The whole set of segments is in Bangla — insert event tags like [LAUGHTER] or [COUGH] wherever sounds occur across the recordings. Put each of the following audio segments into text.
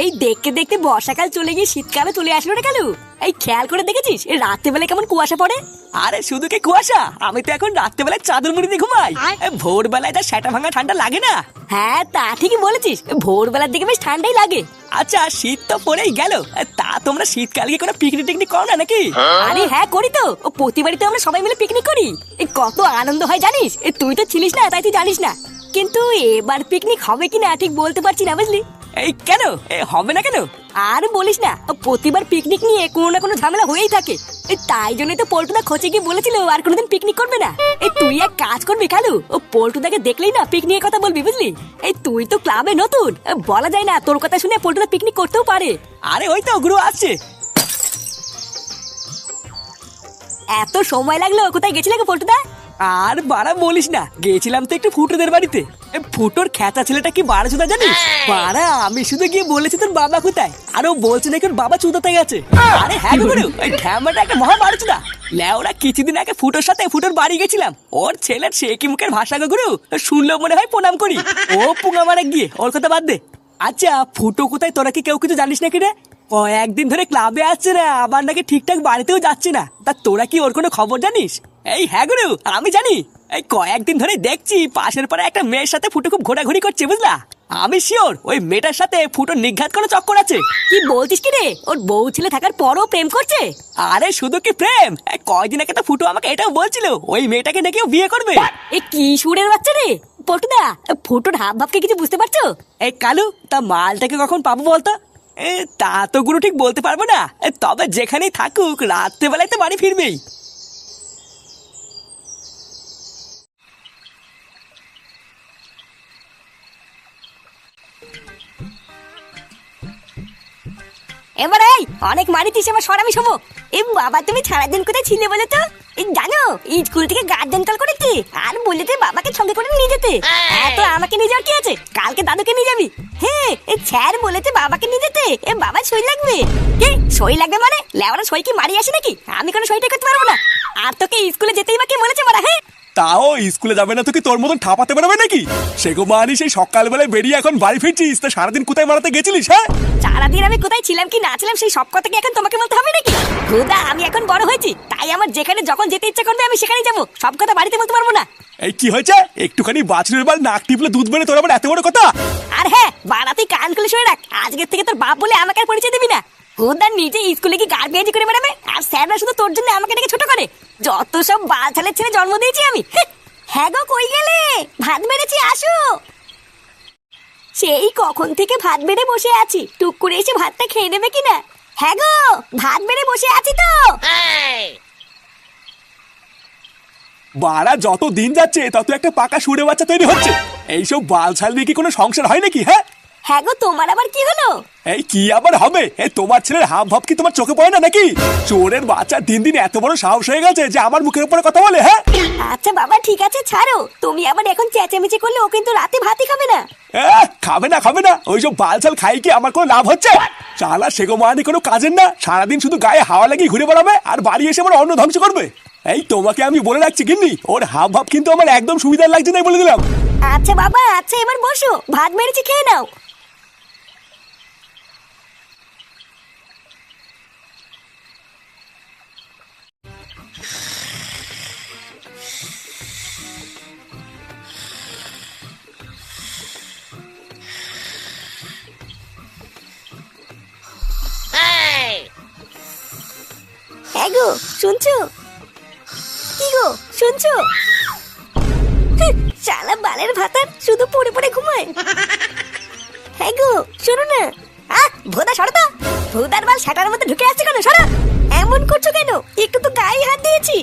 এই দেখতে দেখতে বর্ষাকাল চলে গিয়ে শীতকালে চলে আসলো রে কালু। এই খেয়াল করে দেখেছিস? এই রাত্রেবেলা কেমন কুয়াশা পড়ে? আরে শুধু কি কুয়াশা? আমি তো এখন রাত্রেবেলায় চাদর মুড়ি দিয়ে ঘুমাই। ভোরবেলায় তা সেটা ভাঙা ঠান্ডা লাগে না। হ্যাঁ তা ঠিকই বলেছিস। ভোরবেলার দিকে বেশ ঠান্ডাই লাগে। আচ্ছা শীত তো পড়েই গেল। তা তোমরা শীতকালে কি কোনো পিকনিক টিকনিক করো না নাকি? আরে হ্যাঁ করি তো। ও প্রতিবারই তো আমরা সবাই মিলে পিকনিক করি। কত আনন্দ হয় জানিস? তুই তো ছিলিস না তাই তুই জানিস না। কিন্তু এবার পিকনিক হবে কি না ঠিক বলতে পারছি না বুঝলি? এই কেন? এ, হবে না কেন? আর বলিস না প্রতিবার পিকনিক নিয়ে কোনো না কোনো ঝামেলা হয়েই থাকে। তাই জন্যই তো পল্টুদা খোঁজে গিয়ে বলেছিল আর কোনোদিন পিকনিক করবে না। এই তুই এক কাজ করবি কালু ও পল্টুদাকে দেখলেই না পিকনিকের কথা বলবি বুঝলি? এই তুই তো ক্লাবে নতুন বলা যায় না তোর কথা শুনে পল্টুদা পিকনিক করতেও পারে। আরে ওই তো গুরু আসছে। এত সময় লাগল কোথায় গেছিলে গো পল্টুদা? আর বাড়া বলিস না গেছিলাম তো একটু ফুটোদের বাড়িতে। ফুটোর খেতা ছেলেটা কি বাড়া চুদা জানিস বাড়া আমি শুধু গিয়ে বলেছি তোর বাবা কোথায়? আর ও বলছে নাকি ওর বাবা চুদাতে গেছে। আরে হ্যাঁ গুরু ওই ঢ্যামাটা একটা মহা বাড়া চুদা লেওরা কিছুদিন আগে ফুটোর সাথে ফুটোর বাড়ি গেছিলাম। ওর ছেলের সে কি মুখের ভাষা গো গুরু? শুনলেও মনে হয় প্রণাম করি। ও পুঙা মারা গিয়ে ওর কথা বাদ দে। আচ্ছা ফুটো কোথায়? তোরা কি কেউ কিছু জানিস নাকি রে? কয়েকদিন ধরে ক্লাবে আসছে না আবার নাকি ঠিকঠাক বাড়িতেও যাচ্ছে না। তা তোরা কি ওর কোনো খবর জানিস? এই হ্যাঁ গুরু আমি জানি। এই কয়েকদিন ধরে দেখছি পাশের পাড়ে একটা মেয়ের সাথে ফুটো খুব ঘোরাঘুরি করছে বুঝলা? আমি শিওর ওই মেয়েটার সাথে ফুটো নিঘাত কোনো চক্কর আছে। কি বলছিস কি রে? ওর বউ ছেলে থাকার পরও প্রেম করছে? আরে শুধু কি প্রেম? এই কয়দিন আগে তো ফুটো আমাকে এটাও বলছিল ওই মেয়েটাকে নাকি ও বিয়ে করবে। এ কি সুরের বাচ্চা রে? পল্টুদা ফুটোর হাব ভাবকে কিছু বুঝতে পারছ? এই কালু তা মালটাকে কখন পাবো বলতো? এ তা তো গুরু ঠিক বলতে পারব না। তবে যেখানেই থাকুক রাত্রেবেলায় তো বাড়ি ফিরবেই। এবার এই, অনেক মারিতিস সরামি এই বাবা, তুমি সারাদিন কোথায় ছিলে বলে তো? জানো, স্কুল থেকে গার্ডেন কল আর বাবাকে সঙ্গে করে নিয়ে যেতে। হ্যাঁ আমাকে নিয়ে যাওয়ার কি আছে? কালকে দাদুকে নিয়ে যাবি। হ্যাঁ স্যার বলেছে বাবাকে নিয়ে যেতে। এ বাবা সই লাগবে। কি, সই লাগবে মানে? লেওরা সই কি মারি আসে নাকি? আমি কোনো সইটা করতে পারব না। আর তোকে স্কুলে যেতেই বা কে বলেছে মারা হ্যাঁ? তাও স্কুলে যাবে না তো কি তোর মতন ঠাপাতে পারবে নাকি? সেগো মানি সেই সকালবেলায় বেরিয়ে এখন বাড়ি ফিরছিস তা সারাদিন কোথায় মারাতে গেছিলিস হ্যাঁ? সারাদিন আমি কোথায় ছিলাম কি না ছিলাম সেই সব কথা কি এখন তোমাকে বলতে হবে নাকি? খুদা আমি এখন বড় হয়েছি তাই আমার যেখানে যখন যেতে ইচ্ছা করবে আমি সেখানে যাব সব কথা বাড়িতে বলতে পারব না। এই কি হয়েছে? একটুখানি বাছুরের বাল নাক টিপলে দুধ বেড়ে তোর আবার এত বড় কথা? আর হ্যাঁ বাড়াতেই কান খুলে শুনে রাখ আজকের থেকে তোর বাপ বলে আমাকে আর পরিচয় দিবি না। খুদা নিজে স্কুলে কি গার বেয়াজি করে বেড়াবে? আর স্যাররা শুধু তোর জন্য আমাকে ডেকে ছোট করে। যত সব বালছালের ছেলে জন্ম দিয়েছি আমি। হ্যাঁ গো কই গেলে? ভাত বেড়েছি আসো। সেই কখন থেকে ভাত বেড়ে বসে আছি। টুক করে এসে ভাতটা খেয়ে নেবে কিনা? হ্যাঁ গো ভাত বেড়ে বসে আছি তো। বাড়া যত দিন যাচ্ছে তত একটা পাকা সুরে বাচ্চা তৈরি হচ্ছে। এইসব বাল ছাল নিয়ে কি কোনো সংসার হয় নাকি হ্যাঁ? হ্যাঁ গো তোমার আবার কি হলো? এই কি আবার হবে? এই তোমার ছেলের হাব ভাব কি তোমার চোখে পড়ে না নাকি? চোরের বাচ্চা দিন দিন এত বড় সাহস হয়ে গেছে যে আমার মুখের উপরে কথা বলে হ্যাঁ? আচ্ছা বাবা ঠিক আছে ছাড়ো। তুমি আবার এখন চেঁচামেচি করলে ও কিন্তু রাতে ভাতই খাবে না। খাবে না খাবে না। ওইসব বাল ছাল খাই কি আমার কোনো লাভ হচ্ছে? শালা সেগো মানি কোনো কাজের না। সারাদিন শুধু গায়ে হাওয়া লাগিয়ে ঘুরে বেড়াবে আর বাড়ি এসে আমার অন্ন ধ্বংস করবে। এই তোমাকে আমি বলে রাখছি গিন্নি ওর হাব ভাব কিন্তু আমার একদম সুবিধার লাগছে না বলে দিলাম। আচ্ছা বাবা আচ্ছা এবার বসো। ভাত মেরেছি খেয়ে নাও। গো শুনছো? কি গো, শুনছো? শালা বালের ভাতার শুধু পড়ে পড়ে ঘুমায়। হ্যাঁ গো, শোনো না। আহ, ভোদা, সরো তো। ভোদার বাল শাটার মধ্যে ঢুকে আসছে কেন? সরো। এমন করছ কেন? একটু তো গায়ে হাত দিয়েছি।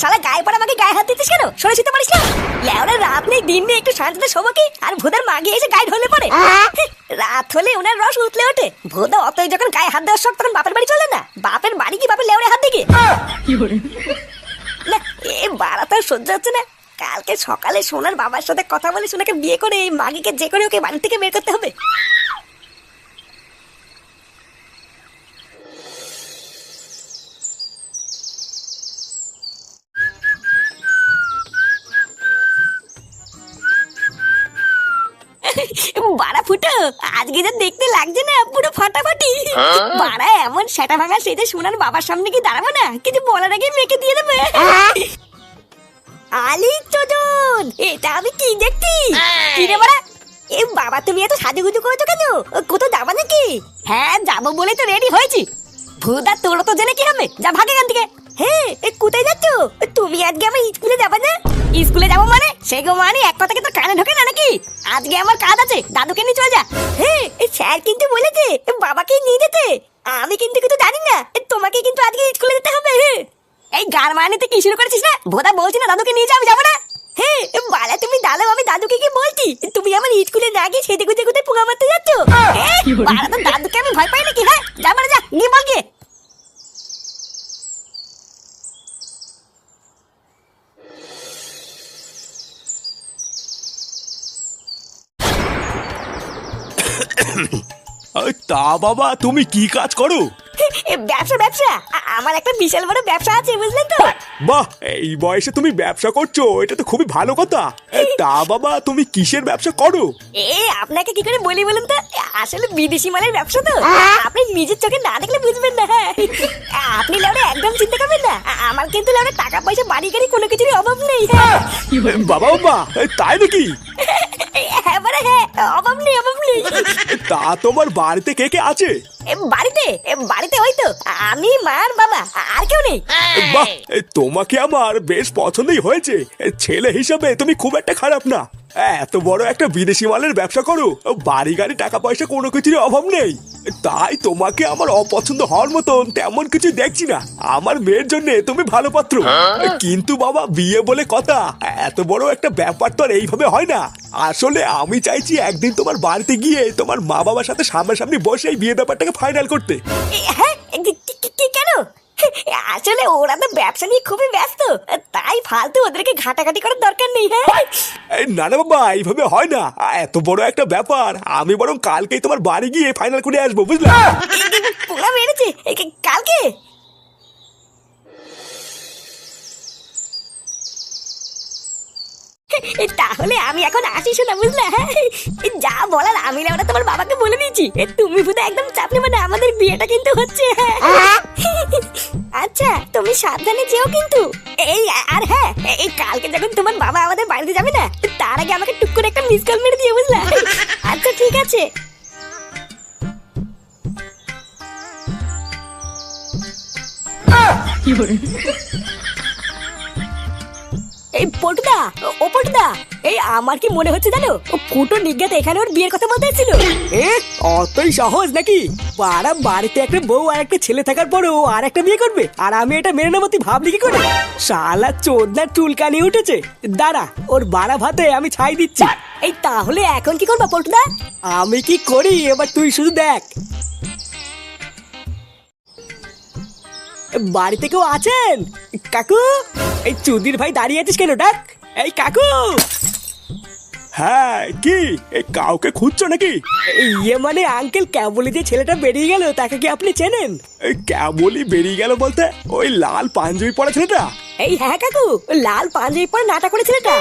শালা গায়ে পড়া আমাকে গায়ে হাত দিতিস কেন? সরে শুতে পারিস না? লেওরা রাত নেই দিন নেই একটু শান্তিতে শোবো কি? আর ভোদার মাগে এসে গায়ে ঢলে পড়ে। রাত হলে ওনার রস উতলে ওঠে। ভোদা অতই যখন গায়ে হাত দেওয়ার শখ তখন বাপের বাড়ি চলে না? বাপের বাড়ি কি বাপের লেওরে হাত দিকে না এ বাড়া তো আর সহ্য হচ্ছে না। কালকে সকালে সোনার বাবার সাথে কথা বলে সোনাকে বিয়ে করে এই মাগিকে যে করে ওকে বাড়ি থেকে বের করতে হবে। বাড়া ফুটো আজকে যা দেখতে লাগছে না পুরো ফাটাফাটি। বাড়া এমন সেটা ভাঙা সেজে শোনার বাবার সামনে কি দাঁড়াবো না? কিছু বলার আগে মেয়েকে দিয়ে দেবে। আলি চোদন এটা আমি কি দেখছি? কি রে বাড়া? এ বাবা তুমি এত সাজুগুজু করেছ কেন? কোথাও যাবা নাকি? হ্যাঁ যাব বলে তো রেডি হয়েছি। ভুদা তোর তো জেনে কি হবে? যা ভাগে এখান থেকে। হ্যাঁ কোথায় যাচ্ছ? তুমি আজকে আমার স্কুলে যাবে না? স্কুলে যাব মানে? সে গো মানে এক কথা কিন্তু কানে আজকে আমার কাজ আছে দাদুকে নিয়ে চলে যা। হ্যাঁ স্যার কিন্তু বলেছে বাবাকে নিয়ে যেতে। আমি কিন্তু কিছু জানি না তোমাকে কিন্তু আজকে স্কুলে যেতে হবে হ্যাঁ। এই গান মারানিতে কি শুরু করেছিস না বোধা বলছি না দাদুকে নিয়ে যাব যাব না। হ্যাঁ বালা তুমি দাদা আমি দাদুকে কি বলছি? তুমি আমার স্কুলে না গিয়ে সেদিকে পোকা মারতে যাচ্ছ? হ্যাঁ, দাদুকে আমি ভয় পাই নাকি হ্যাঁ যা মানে যা গিয়ে বল গিয়ে আরে তা বাবা তুমি কি কাজ করো? এ, ব্যবসা ব্যবসা। আ- আমার একটা বিশাল বড় ব্যবসা আছে বুঝলেন তো? বাহ এই বয়সে তুমি ব্যবসা করছ এটা তো খুবই ভালো কথা। এ, তা বাবা তুমি কিসের ব্যবসা করো? এ আপনাকে কি করে বলি বলুন তো? এ, আসলে বিদেশি মালের ব্যবসা তো। আপনি নিজের চোখে না দেখলে বুঝবেন না হ্যাঁ। আপনি লেওড়া একদম চিন্তা করবেন না। আ- আমার কিন্তু লেওড়া টাকা পয়সা বাড়ি গাড়ি কোনো কিছুরই অভাব নেই হ্যাঁ। বাবা বাবা এ, তাই নাকি? হ্যাঁ মানে হ্যাঁ অভাব নেই অভাব নেই। তা তোমার বাড়িতে কে কে আছে? বাড়িতে বাড়িতে ওই তো আমি মার বাবা আর কেউ নেই। বাহ তোমাকে আমার বেশ পছন্দই হয়েছে। ছেলে হিসাবে তুমি খুব একটা খারাপ না। এত বড় একটা বিদেশি মালের ব্যবসা করো। বাড়ি গাড়ি টাকা পয়সা কোনো কিছুরই অভাব নেই। তাই তোমাকে আমার অপছন্দ হওয়ার মতন তেমন কিছু দেখছি না। আমার মেয়ের জন্য তুমি ভালো পাত্র। কিন্তু বাবা বিয়ে বলে কথা। এত বড় একটা ব্যাপার তো আর এইভাবে হয় না। আসলে আমি চাইছি একদিন তোমার বাড়িতে গিয়ে তোমার মা বাবার সাথে সামনাসামনি বসে এই বিয়ে ব্যাপারটাকে ফাইনাল করতে। হ্যাঁ আসলে ওরা তো ব্যবসা নিয়ে খুবই ব্যস্ত। তাই ফালতু ওদেরকে ঘাটাঘাটি করার দরকার নেই হ্যাঁ? না না বাবা এইভাবে হয় না। এত বড় একটা ব্যাপার। আমি বরং কালকেই তোমার বাড়ি গিয়ে ফাইনাল করে আসব বুঝলা? পোড়া মেরেছে। কালকে? তাহলে আমি এখন আসি শোনা বুঝলে? হ্যাঁ? যা বলার আমি না ওরা তোমার বাবাকে বলে দিয়েছি। তুমি শুধু একদম চাপ নেবে না আমাদের বিয়েটা কিন্তু হচ্ছে হ্যাঁ? আচ্ছা তুমি সাবধানে যেও কিন্তু। এই, আর হ্যাঁ এই কালকে যখন তোমার বাবা আমাদের বাড়িতে যাবে না, তার আগে আমাকে টুক করে একটা মিস কল মেরে দিয়ে বুঝলা? আচ্ছা ঠিক আছে। এই পটুদা ও পটুদা এই আমার কি মনে হচ্ছে জানো? ও ফুটো নিজ্ঞাতে এখানে ওর বিয়ের কথা বলতে এসেছিল। এ অতই সহজ নাকি? পাড়া বাড়িতে একটা বউ আর একটা ছেলে থাকার পরে ও আর একটা বিয়ে করবে আর আমি এটা মেনে নেব তুই ভাবলি কি করে? শালা চোদনার চুলকানি উঠেছে। দাঁড়া ওর বাড়া ভাতে আমি ছাই দিচ্ছি। এই তাহলে এখন কি করবা পটুদা? আমি কি করি? এবার তুই শুধু দেখ। বাড়িতে কেউ আছেন? কাকু এই চুদির ভাই দাঁড়িয়ে আছিস কেন ডাক। এই কাকু। হ্যাঁ কি? এই কাউকে খুঁজছো নাকি? ইয়ে মানে আঙ্কেল ক্যাবলি যে ছেলেটা বেরিয়ে গেল তাকে কি আপনি চেনেন? ক্যাবলি বেরিয়ে গেল বলতে ওই লাল পাঞ্জাবি পরা ছেলেটা? এই হ্যাঁ কাকু লাল পাঞ্জাবি পরে নাটা করে ছেলেটা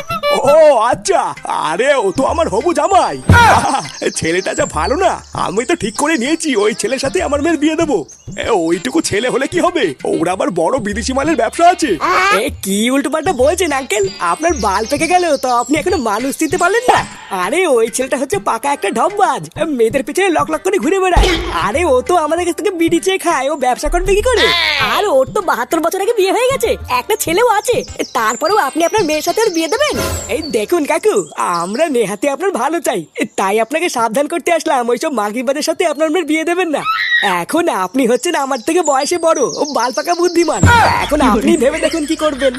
ও আচ্ছা। আরে ও তো আমার হবু জামাই। [LAUGHS] ছেলেটা যা ভালো না আমি তো ঠিক করে নিয়েছি ওই ছেলের সাথে আমার মেয়ের বিয়ে দেবো। ওইটুকু ছেলে হলে কি হবে? ওর আবার বড় বিদেশি মালের ব্যবসা আছে। কি উল্টো পাল্টা বলছেন আঙ্কেল আপনার বাল পেকে গেল তো আপনি এখনও মানুষ দিতে পারলেন না। আরে ওই ছেলেটা হচ্ছে পাকা একটা ঢপবাজ মেয়েদের পিছনে লক লক করে ঘুরে বেড়ায়। আরে ও তো আমাদের কাছ থেকে বিড়ি চেয়ে খায় ও ব্যবসা করবে কি করে? আর ওর তো বাহাত্তর বছর আগে বিয়ে হয়ে গেছে। একটা ছেলেও আছে। তারপরেও আপনি আপনার মেয়ের সাথে ওর বিয়ে দেবেন? এই দেখুন কাকু, আমরা নেহাতে আপনার ভালো চাই। তাই আপনাকে সাবধান করতে আসলাম, ওইসব মাগিবাদের সাথে আপনার মেয়ের বিয়ে দেবেন না। এখন আপনি হচ্ছেন আমার থেকে বয়সে বড়, ও বাল পাকা বুদ্ধিমান। এখন আপনি ভেবে দেখুন কি করবেন।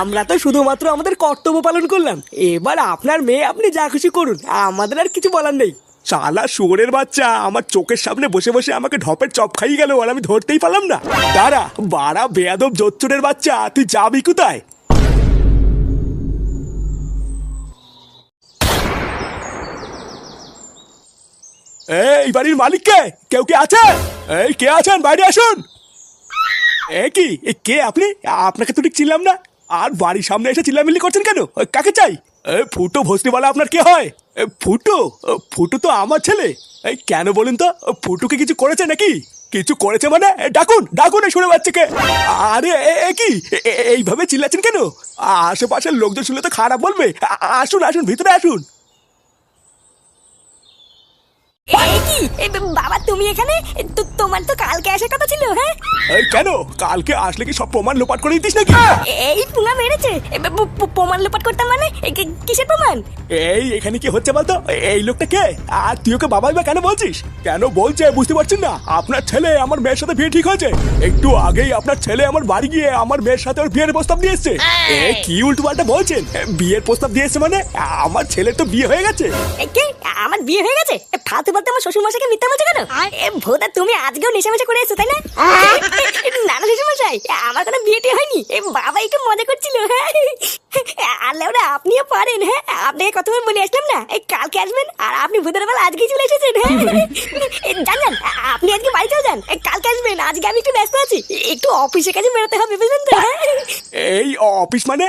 আমরা তো শুধুমাত্র আমাদের কর্তব্য পালন করলাম। এবার আপনার মেয়ে আপনি যা খুশি করুন, আমাদের আর কিছু বলার নেই। শালা শুয়োরের বাচ্চা, আমার চোখের সামনে বসে বসে আমাকে ঢপের চপ খাইয়ে গেল আর আমি ধরতেই পারলাম না। দাঁড়া, বাড়া বেয়াদব জোচ্চুরের বাচ্চা, তুই যাবি কোথায়? এই বাড়ির মালিক কে? কেউ কে আছে? এই কে আছেন? বাইরে আসুন। এ কি? এ কে আপনি? আপনাকে তো ঠিক চিনলাম না। আর বাড়ির সামনে এসে চিল্লামিল্লি করছেন কেন? কাকে চাই? এ, ফুটো ভস্তিওয়ালা আপনার কি হয়? এ, ফুটো? তো আমার ছেলে। এই কেন বলুন তো? ফুটুকে কিছু করেছে নাকি? কিছু করেছে মানে? ডাকুন ডাকুন শুনে বাচ্চাকে। আরে, এ- কি? এইভাবে চিল্লাচ্ছেন কেন? আশেপাশের লোকজন শুনলে তো খারাপ বলবে। আসুন আসুন, ভিতরে আসুন। কি? বাবা তুমি এখানে? তোমার তো কালকে আসার কথা ছিল হ্যাঁ? কেন? কালকে আসলে কি সব প্রমাণ লোপাট করে দিতিস নাকি? এই পুঙা মেরেছে। প্রমাণ লোপাট করতাম মানে? কিসের প্রমাণ? এই এখানে কি হচ্ছে বলতো? এই লোকটা কে? আর তুই ওকে বাবাই বা কেন বলছিস? কেন বলছে বুঝতে পারছেন না? আপনার ছেলে আমার মেয়ের সাথে বিয়ে ঠিক হয়েছে। একটু আগেই আপনার ছেলে আমার বাড়ি গিয়ে আমার মেয়ের সাথে ওর বিয়ের প্রস্তাব দিয়ে এসছে। এ কি উল্টো পাল্টা বলছেন? বিয়ের প্রস্তাব দিয়ে এসছে মানে? আমার ছেলের তো বিয়ে হয়ে গেছে। কে? আমার বিয়ে হয়ে গেছে? ফালতু ফালতু আমার শ্বশুর মশাইকে মিথ্যা বলছে কেন? এ ভোদা তুমি আজকেও নেশামেশা করে এসছো তাই না? [LAUGHS] না না শ্বশুর মশাই আমার কোনো বিয়ে টিয়ে হয়নি। এ বাবা একটু মজা করছিল হ্যাঁ? আল্লাহ ওরা আপনিও পারেন হ্যাঁ? আপনাকে কতবার বলে আসলাম না? এই কালকে আসবেন আর আপনি ভূতের বেলা আজকে চলে এসেছেন হ্যাঁ? যান যান আপনি আজকে বাড়ি চলে যান কালকে আসবেন আজকে আমি একটু ব্যস্ত আছি একটু অফিসে কাজে বেরোতে হবে বুঝলেন তো হ্যাঁ? এই অফিস মানে?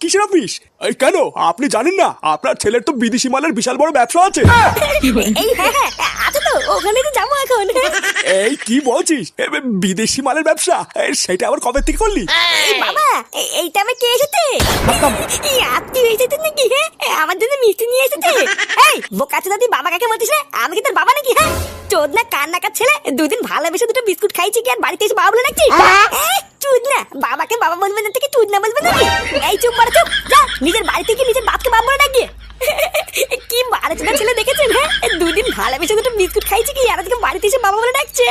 কিসের অফিস? কেন? আপনি জানেন না আপনার ছেলের তো বিদেশি মালের বিশাল বড় ব্যবসা আছে। এই হ্যাঁ হ্যাঁ আছে তো ওখানে তো যাব এখন। এই কি বলছিস? বিদেশি মালের ব্যবসা? সেটা আবার কবে থেকে করলি? বাবা এইটা আমি কে এসেছে? আত্মীয় এসেছে নাকি হ্যাঁ? আমার জন্য মিষ্টি নিয়ে এসেছে। এই বোকাচ্ছে দাদি বাবা কাকে বলছিস রে? আমি কি তোর বাবা নাকি হ্যাঁ? চোদ না কান নাকার ছেলে দুদিন ভালোবেসে দুটো বিস্কুট খাইছি কি আর বাড়িতে এসে বাবা বলে নাকি চুদ না বাবাকে বাবা বলবে না থেকে চুদ না বলবে নাকি এই চুপ মারা চুপ যা নিজের বাড়ি থেকে নিজের বাপকে বাবা বলে ডাকিয়ে কি বারো ছেলে দেখেছেন হ্যাঁ? দুদিন ভালোবেসে দুটো বিস্কুট খাইছি কি আর আজকে বাড়িতে এসে বাবা বলে ডাকছে?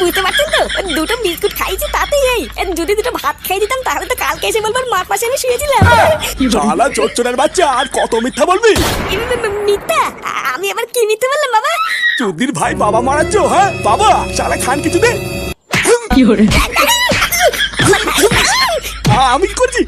বুঝতে পারছেন তো? দুটো বিস্কুট খাইছি তাতেই এই। যদি দুটো ভাত খাই দিতাম তাহলে তো কালকে এসে বলবার মার পাশে আমি শুয়েছিলাম। শালা চচ্চনের বাচ্চা আর কত মিথ্যা বলবি? মিথ্যা? আমি আবার কি মিথ্যে বললাম বাবা? চুদির ভাই বাবা মারাচ্ছ হ্যাঁ? বাবা শালা খান কিছু দে আমি করছি?